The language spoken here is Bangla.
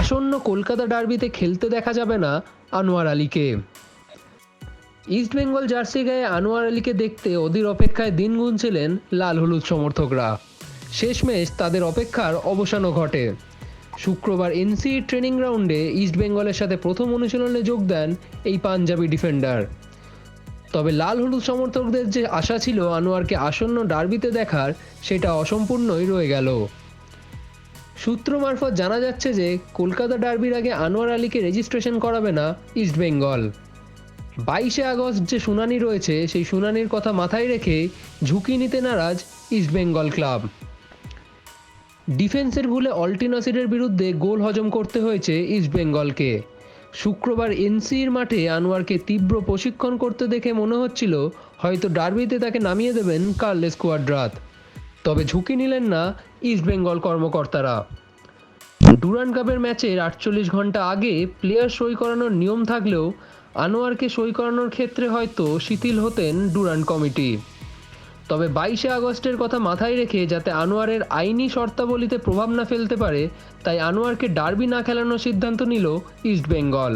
আসন্ন কলকাতা ডার্বিতে খেলতে দেখা যাবে না আনোয়ার আলীকে। ইস্টবেঙ্গল জার্সি গায়ে আনোয়ার আলীকে দেখতে অধীর অপেক্ষায় দিন গুনছিলেন লাল হলুদ সমর্থকরা। শেষমেশ তাদের অপেক্ষার অবসানও ঘটে। শুক্রবার এনসি ট্রেনিং গ্রাউন্ডে ইস্টবেঙ্গলের সাথে প্রথম অনুশীলনে যোগ দেন এই পাঞ্জাবি ডিফেন্ডার। তবে লাল হলুদ সমর্থকদের যে আশা ছিল আনোয়ারকে আসন্ন ডার্বিতে দেখার, সেটা অসম্পূর্ণই রয়ে গেল। সূত্র মারফত জানা যাচ্ছে যে কলকাতা ডার্বির আগে আনোয়ার আলীকে রেজিস্ট্রেশন করাবে না ইস্টবেঙ্গল বাইশে আগস্ট যে শুনানি রয়েছে, সেই শুনানির কথা মাথায় রেখে ঝুঁকি নিতে নারাজ ইস্টবেঙ্গল ক্লাব ডিফেন্সের ভুলে অল্টিনাসিরের বিরুদ্ধে গোল হজম করতে হয়েছে ইস্টবেঙ্গলকে শুক্রবার এনসির মাঠে আনোয়ারকে তীব্র প্রশিক্ষণ করতে দেখে মনে হচ্ছিল হয়তো ডার্বিতে তাকে নামিয়ে দেবেন কার্লেস কুয়াড্রাত। তবে ঝুঁকি নিলেন না ইস্টবেঙ্গল কর্মকর্তারা। ডুরান কাপের ম্যাচের আটচল্লিশ ঘণ্টা আগে প্লেয়ার সই করানোর নিয়ম থাকলেও আনোয়ারকে সই করানোর ক্ষেত্রে হয়তো শিথিল হতেন ডুরান কমিটি। তবে বাইশে আগস্টের কথা মাথায় রেখে যাতে আনোয়ারের আইনি শর্তাবলীতে প্রভাব না ফেলতে পারে, তাই আনোয়ারকে ডার্বি না খেলানোর সিদ্ধান্ত নিল ইস্টবেঙ্গল